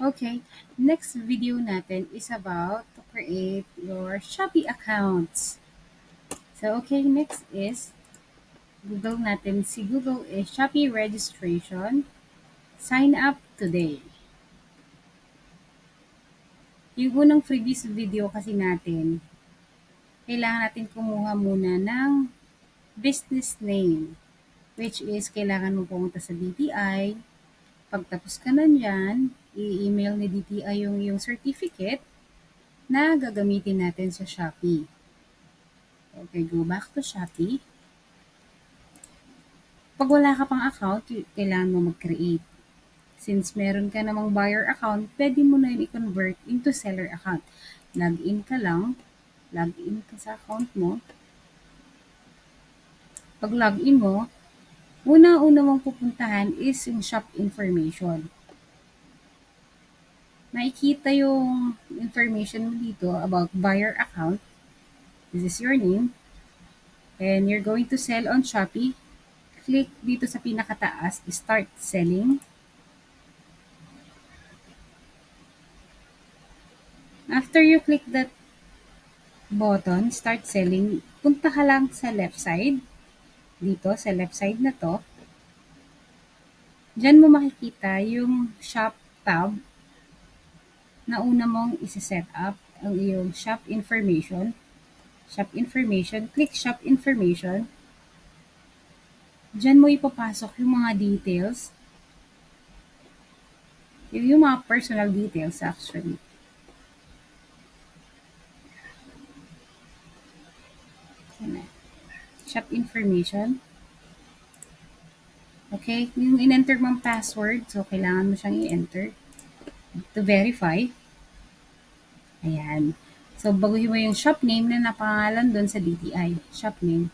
Okay, next video natin is about to create your Shopee accounts. So, okay, next is Google natin. Si Google is Shopee registration. Sign up today. Yung unang previous video kasi natin, kailangan natin kumuha muna ng business name, which is kailangan mo pumunta sa DTI. Pagtapos ka na dyan, i-email ni DTI yung, yung certificate na gagamitin natin sa Shopee. Okay, go back to Shopee. Pag wala ka pang account, kailangan mo mag-create. Since meron ka namang buyer account, pwede mo na yun i-convert into seller account. Log-in ka lang, log-in ka sa account mo. Pag log-in mo, una-una mong pupuntahan is yung shop information. Nakikita yung information mo dito about buyer account. This is your name. And you're going to sell on Shopee click dito sa pinakataas, start selling. After you click that button, start selling, punta ka lang sa left side. Dito, sa left side na to. Diyan mo makikita yung shop tab na una mong isi-set up ang iyong shop information. Shop information, click shop information. Diyan mo ipapasok yung mga details. Yung mga personal details actually. Shop information. Okay, yung in-enter mong password, so kailangan mo siyang i-enter to verify. Ayan. So, baguhin mo yung shop name na napangalan doon sa DTI. Shop name.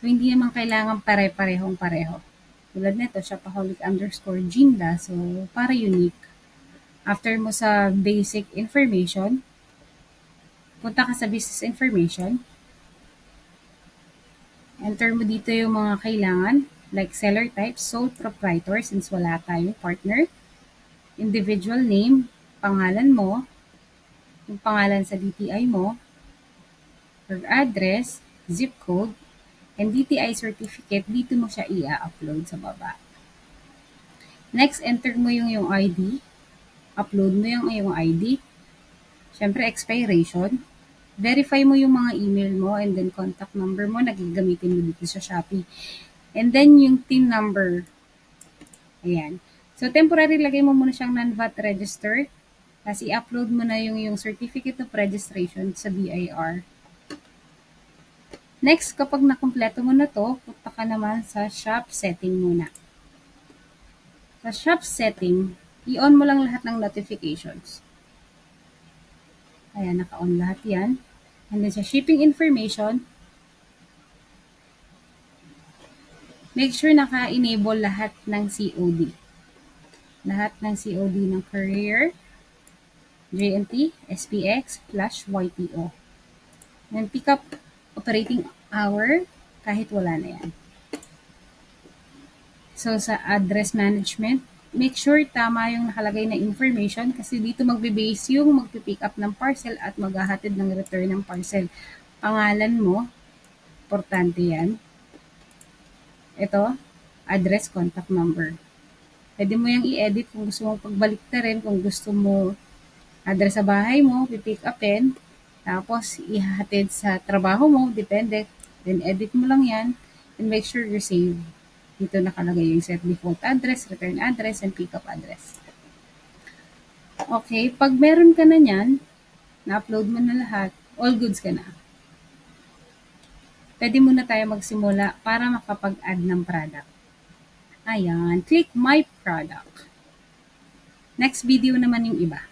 So, hindi naman kailangan pare-parehong pareho. Tulad nito, shopaholic underscore Jinda. So, para unique. After mo sa basic information, punta ka sa business information. Enter mo dito yung mga kailangan, like seller type, sole proprietor, since wala tayong partner. Individual name, pangalan mo, yung pangalan sa DTI mo, your address, zip code, and DTI certificate, dito mo siya i-upload sa baba. Next, enter mo yung yung ID. Upload mo yung yung ID. Siyempre, expiration. Verify mo yung mga email mo and then contact number mo na gagamitin mo dito sa Shopee. And then, yung TIN number. Ayan. So, temporary, lagay mo muna siyang non-VAT register. Tapos, i-upload mo na yung, yung certificate of registration sa BIR. Next, kapag nakumpleto mo na to, punta ka naman sa shop setting muna. Sa shop setting, i-on mo lang lahat ng notifications. Ayan, naka-on lahat yan. And then sa shipping information, make sure naka-enable lahat ng COD. Lahat ng COD ng courier, JNT, SPX, Flash, YTO. And pick up operating hour kahit wala na yan. So, sa address management, make sure tama yung nakalagay na information kasi dito magbe-base yung magpipick up ng parcel at maghahatid ng return ng parcel. Pangalan mo, importante yan. Ito, address, contact number. Pwede mo yung i-edit kung gusto mo pagbalik na rin, kung gusto mo address sa bahay mo, pipick upin, tapos ihahatid sa trabaho mo, depende Then, edit mo lang yan and make sure you save. Dito nakalagay yung set default address, return address, and pickup address. Okay, pag meron ka na yan, na-upload mo na lahat, all goods ka na. Pwede muna tayo magsimula para makapag-add ng product. Ayan, click My Product. Next video naman yung iba.